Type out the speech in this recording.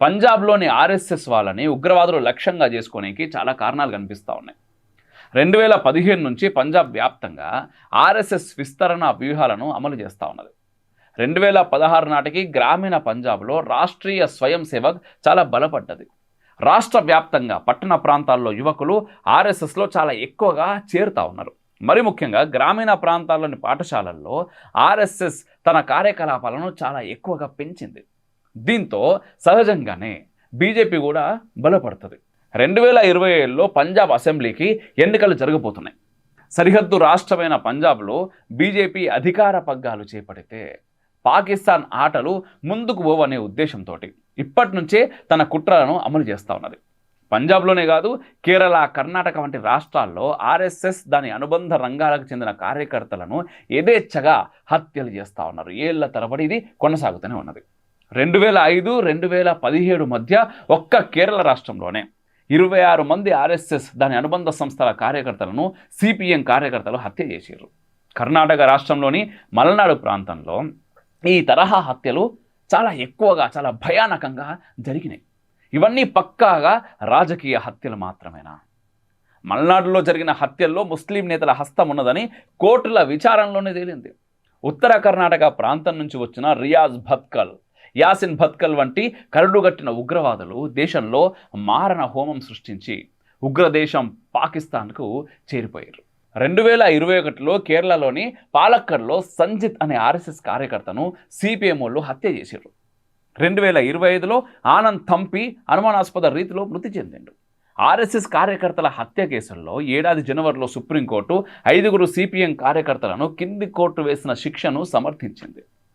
పంజాబ్లోని ఆర్ఎస్ఎస్ వాళ్ళని ఉగ్రవాదులు లక్ష్యంగా చేసుకోనికి చాలా కారణాలు కనిపిస్తూ ఉన్నాయి. రెండు వేల పదిహేను నుంచి పంజాబ్ వ్యాప్తంగా ఆర్ఎస్ఎస్ విస్తరణ వ్యూహాలను అమలు చేస్తూ ఉన్నది. రెండు వేల పదహారు నాటికి గ్రామీణ పంజాబ్లో రాష్ట్రీయ స్వయం సేవక్ చాలా బలపడ్డది. రాష్ట్ర వ్యాప్తంగా పట్టణ ప్రాంతాల్లో యువకులు ఆర్ఎస్ఎస్లో చాలా ఎక్కువగా చేరుతా ఉన్నారు. మరి ముఖ్యంగా గ్రామీణ ప్రాంతాల్లోని పాఠశాలల్లో ఆర్ఎస్ఎస్ తన కార్యకలాపాలను చాలా ఎక్కువగా పెంచింది. దీంతో సహజంగానే బీజేపీ కూడా బలపడుతుంది. రెండు వేల ఇరవై ఏడులో పంజాబ్ అసెంబ్లీకి ఎన్నికలు జరగబోతున్నాయి. సరిహద్దు రాష్ట్రమైన పంజాబ్లో బీజేపీ అధికార పగ్గాలు చేపడితే పాకిస్తాన్ ఆటలు ముందుకు పోవనే ఉద్దేశంతో ఇప్పటి నుంచే తన కుట్రలను అమలు చేస్తూ ఉన్నది. పంజాబ్లోనే కాదు కేరళ కర్ణాటక వంటి రాష్ట్రాల్లో ఆర్ఎస్ఎస్ దాని అనుబంధ రంగాలకు చెందిన కార్యకర్తలను యథేచ్ఛగా హత్యలు చేస్తూ ఉన్నారు. ఏళ్ళ తరబడి ఇది కొనసాగుతూనే ఉన్నది. రెండు వేల ఐదు రెండు వేల పదిహేడు మధ్య ఒక్క కేరళ రాష్ట్రంలోనే ఇరవై ఆరు మంది ఆర్ఎస్ఎస్ దాని అనుబంధ సంస్థల కార్యకర్తలను సిపిఎం కార్యకర్తలు హత్య చేశారు కర్ణాటక రాష్ట్రంలోని మలనాడు ప్రాంతంలో ఈ తరహా హత్యలు చాలా ఎక్కువగా చాలా భయానకంగా జరిగినాయి. ఇవన్నీ పక్కాగా రాజకీయ హత్యలు మాత్రమేనా? మల్నాడులో జరిగిన హత్యల్లో ముస్లిం నేతల హస్తం ఉన్నదని కోర్టుల విచారణలోనే తేలింది. ఉత్తర కర్ణాటక ప్రాంతం నుంచి వచ్చిన రియాజ్ భత్కల్ యాసిన్ భత్కల్ వంటి కరడుగట్టిన ఉగ్రవాదులు దేశంలో మారణ హోమం సృష్టించి ఉగ్రదేశం పాకిస్తాన్కు చేరిపోయారు. రెండు వేల ఇరవై ఒకటిలో కేరళలోని పాలక్కడ్లో సంజిత్ అనే ఆర్ఎస్ఎస్ కార్యకర్తను సిపిఎంఓళ్ళు హత్య చేశారు. రెండు వేల ఇరవై ఐదులో ఆనంద్ థంపి అనుమానాస్పద రీతిలో మృతి చెందిండు. ఆర్ఎస్ఎస్ కార్యకర్తల హత్య కేసుల్లో ఏడాది జనవరిలో సుప్రీంకోర్టు ఐదుగురు సిపిఎం కార్యకర్తలను కింది కోర్టు వేసిన శిక్షను సమర్థించింది.